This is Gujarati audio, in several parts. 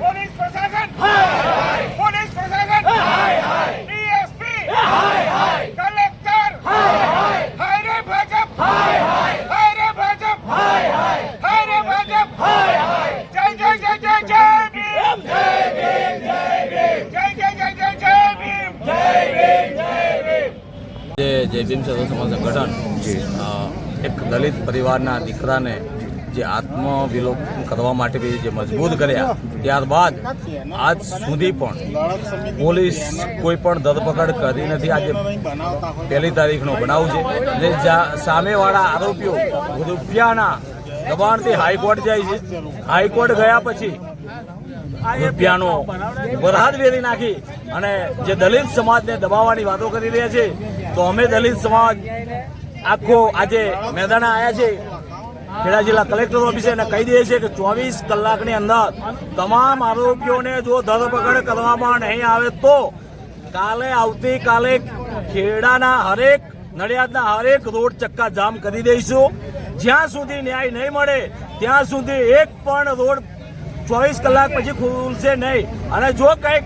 પોલીસ પ્રશાસન પોલીસ પ્રશાસન ડીએસપી કલેક્ટર હાય રે ભાજપ હાય રે ભાજપ હાય રે ભાજપ જય જય જય જય જય ભીમ જય જય જય જય જય ભીમ જે. જય ભીમ સદો સમાજ સંગઠન એક દલિત પરિવારના દીકરાને જે આત્મવિલોપન કરવા માટે બી જે મજબૂત કર્યા, ત્યારબાદ આજ સુધી પણ પોલીસ કોઈ પણ ધરપકડ કરી નથી. આજે પહેલી તારીખનો બનાવ છે. અને સામેવાળા આરોપીઓ રૂપિયાના દબાણથી હાઈકોર્ટ જાય છે. હાઈકોર્ટ ગયા પછી રૂપિયાનો વરહાદ વેરી નાખી અને જે દલિત સમાજને દબાવવાની વાતો કરી રહ્યા છે, તો અમે દલિત સમાજ આખો આજે મેદાને આવ્યા છે ખેડા જિલ્લા કલેક્ટર ઓફિસે એને કહી દે છે કે ચોવીસ કલાકની અંદર તમામ આરોપીઓને જો ધરપકડ કરવામાં નહીં આવે તો કાલે આવતીકાલે ખેડાના હરેક, નડિયાદના હરેક રોડ ચક્કા જામ કરી દઈશું. જ્યાં સુધી ન્યાય નહીં મળે, ત્યાં સુધી એક પણ રોડ ચોવીસ કલાક પછી ખુલશે નહીં. અને જો કંઈક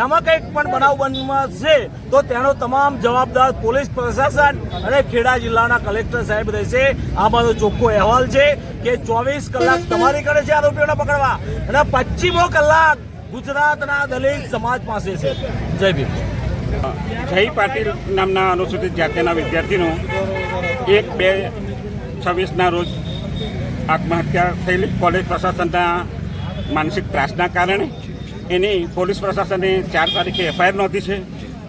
એમાં કંઈક પણ બનાવ બનશે તો તેનો તમામ જવાબદાર પોલીસ પ્રશાસન અને ખેડા જિલ્લાના કલેક્ટર સાહેબ રહેશે. આ મારો ચોખ્ખો અહેવાલ છે કે ચોવીસ કલાક તમારી કરે છે આરોપીઓને પકડવા. અને પચીમો કલાક ગુજરાતના દલિત સમાજ પાસે છે. જય ભીમ. જય પાટીલ નામના અનુસૂચિત જાતિના વિદ્યાર્થીનું એક બે છવ્વીસના રોજ આત્મહત્યા થયેલી. કોલેજ પ્રશાસનના માનસિક ત્રાસના કારણે એની પોલીસ પ્રશાસને ચાર તારીખે એફઆઈઆર નોંધી છે.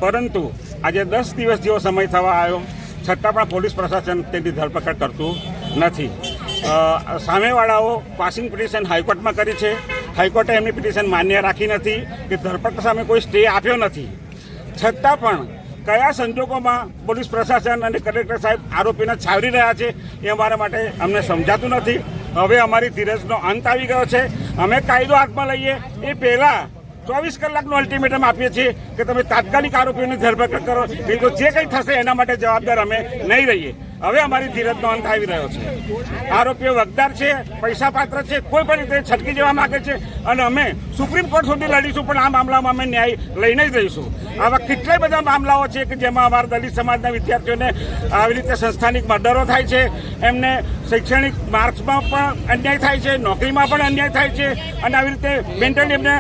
પરંતુ આજે દસ દિવસ જેવો સમય થવા આવ્યો. છતાં પણ પોલીસ પ્રશાસન તેની ધરપકડ કરતું નથી. સામેવાળાઓ પાસિંગ પિટિશન હાઈકોર્ટમાં કરી છે. હાઈકોર્ટે એમની પિટિશન માન્ય રાખી નથી કે ધરપકડ સામે કોઈ સ્ટે આપ્યો નથી. છતાં પણ કયા સંજોગોમાં પોલીસ પ્રશાસન અને કલેક્ટર સાહેબ આરોપીને છાવરી રહ્યા છે એ અમારા માટે અમને સમજાતું નથી. હવે અમારી ધીરજનો અંત આવી ગયો છે. અમે કાયદો હાથમાં લઈએ. એ પહેલાં ચોવીસ કલાકનું અલ્ટિમેટમ આપીએ છીએ કે તમે તાત્કાલિક આરોપીઓની ધરપકડ કરો. નહીં જે કંઈ થશે એના માટે જવાબદાર અમે નહીં રહીએ. હવે અમારી ધીરજનો અંત આવી રહ્યો છે. આરોપીઓ વગદાર છે પૈસા પાત્ર છે, કોઈ પણ રીતે છટકી જવા માંગે છે અને અમે સુપ્રીમ કોર્ટ સુધી લડીશું, પણ આ મામલામાં અમે ન્યાય લઈને જ રહીશું આવા કેટલાય બધા મામલાઓ છે કે જેમાં અમારા દલિત સમાજના વિદ્યાર્થીઓને આવી રીતે સંસ્થાનિક મર્ડરો થાય છે, એમને શૈક્ષણિક માર્ક્સમાં પણ અન્યાય થાય છે, નોકરીમાં પણ અન્યાય થાય છે અને આવી રીતે મેન્ટલી એમને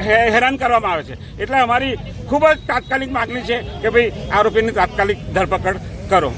હેરાન કરવામાં આવે છે. એટલે અમારી ખૂબ જ તાત્કાલિક માગણી છે કે ભાઈ આરોપીની તાત્કાલિક ધરપકડ કરો.